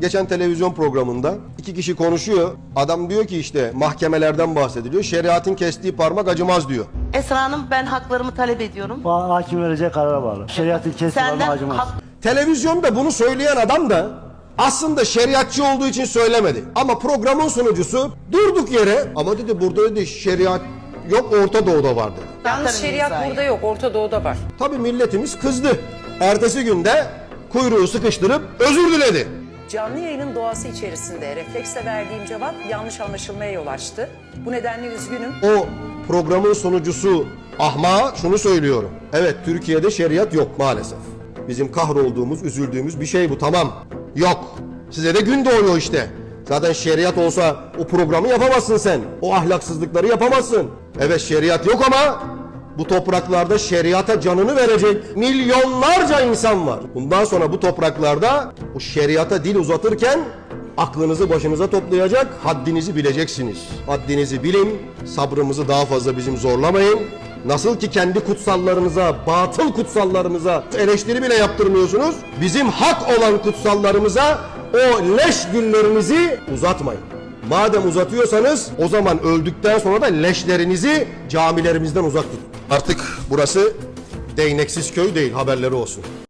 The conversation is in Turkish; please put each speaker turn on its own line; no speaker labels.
Geçen televizyon programında iki kişi konuşuyor. Adam diyor ki işte mahkemelerden bahsediliyor. Şeriatın kestiği parmak acımaz diyor.
Esra Hanım ben haklarımı talep ediyorum.
Ha- Hakim vereceği karara bağlı. Şeriatın kesin
Senden
acımaz.
hak,
Televizyonda bunu söyleyen adam da aslında şeriatçı olduğu için söylemedi. Ama programın sunucusu durduk yere ama dedi burada dedi şeriat yok Orta Doğu'da var dedi.
Yalnız şeriat
imzayı.
burada yok, Orta Doğu'da var.
Tabii milletimiz kızdı. Ertesi günde kuyruğu sıkıştırıp özür diledi.
Canlı yayının doğası içerisinde refleksle verdiğim cevap yanlış anlaşılmaya yol açtı. Bu nedenle üzgünüm.
O programın sunucusu ahmağa şunu söylüyorum. Evet Türkiye'de şeriat yok maalesef. Bizim kahrolduğumuz, üzüldüğümüz bir şey bu tamam. Yok. Size de gün doğuyor işte. Zaten şeriat olsa o programı yapamazsın sen. O ahlaksızlıkları yapamazsın. Evet şeriat yok ama bu topraklarda şeriata canını verecek milyonlarca insan var. Bundan sonra bu topraklarda bu şeriata dil uzatırken aklınızı başınıza toplayacak, haddinizi bileceksiniz. Haddinizi bilin, sabrımızı daha fazla bizim zorlamayın. Nasıl ki kendi kutsallarınıza, batıl kutsallarımıza eleştiri bile yaptırmıyorsunuz, bizim hak olan kutsallarımıza o leş günlerinizi uzatmayın. Madem uzatıyorsanız o zaman öldükten sonra da leşlerinizi camilerimizden uzak tutun. Artık burası değneksiz köy değil haberleri olsun.